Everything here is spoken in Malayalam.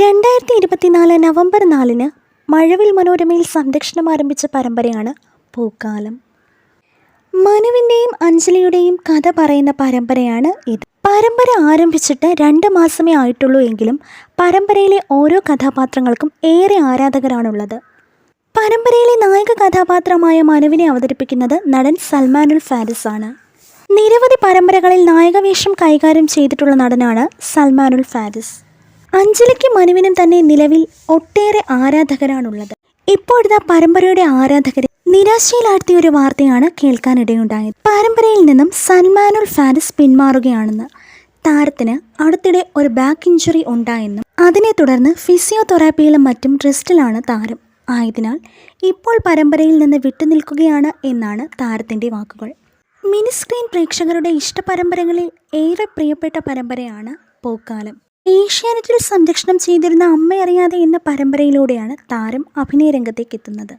രണ്ടായിരത്തി ഇരുപത്തിനാല് നവംബർ നാലിന് മഴവിൽ മനോരമയിൽ സംരക്ഷണം ആരംഭിച്ച പരമ്പരയാണ് പൂക്കാലം. മനുവിന്റെയും അഞ്ജലിയുടെയും കഥ പറയുന്ന പരമ്പരയാണ് ഇത്. പരമ്പര ആരംഭിച്ചിട്ട് രണ്ട് മാസമേ ആയിട്ടുള്ളൂ എങ്കിലും പരമ്പരയിലെ ഓരോ കഥാപാത്രങ്ങൾക്കും ഏറെ ആരാധകരാണുള്ളത്. പരമ്പരയിലെ നായക കഥാപാത്രമായ മനുവിനെ അവതരിപ്പിക്കുന്നത് നടൻ സൽമാനുൽ ഫാരിസ് ആണ്. നിരവധി പരമ്പരകളിൽ നായകവേഷം കൈകാര്യം ചെയ്തിട്ടുള്ള നടനാണ് സൽമാനുൽ ഫാരിസ്. അഞ്ജലിക്ക് മനുവിനും തന്നെ നിലവിൽ ഒട്ടേറെ ആരാധകരാണുള്ളത്. ഇപ്പോഴത്തെ പരമ്പരയുടെ ആരാധകരെ നിരാശയിലാഴ്ത്തിയ ഒരു വാർത്തയാണ് കേൾക്കാനിടയുണ്ടായത്. പരമ്പരയിൽ നിന്നും സൽമാനുൽ ഫാരിസ് പിന്മാറുകയാണെന്ന് താരത്തിന് അടുത്തിടെ ഒരു ബാക്ക് ഇഞ്ചുറി ഉണ്ടായെന്നും അതിനെ തുടർന്ന് ഫിസിയോതെറാപ്പിയിലും മറ്റും റെസ്റ്റിലാണ് താരം. ആയതിനാൽ ഇപ്പോൾ പരമ്പരയിൽ നിന്ന് വിട്ടുനിൽക്കുകയാണ് എന്നാണ് താരത്തിന്റെ വാക്കുകൾ. മിനിസ്ക്രീൻ പ്രേക്ഷകരുടെ ഇഷ്ടപരമ്പരകളിൽ ഏറെ പ്രിയപ്പെട്ട പരമ്പരയാണ് പൂക്കാലം. ഏഷ്യാനെറ്റിൽ സംരക്ഷണം ചെയ്തിരുന്ന അമ്മയറിയാതെ എന്ന പരമ്പരയിലൂടെയാണ് താരം അഭിനയ രംഗത്തേക്ക് എത്തുന്നത്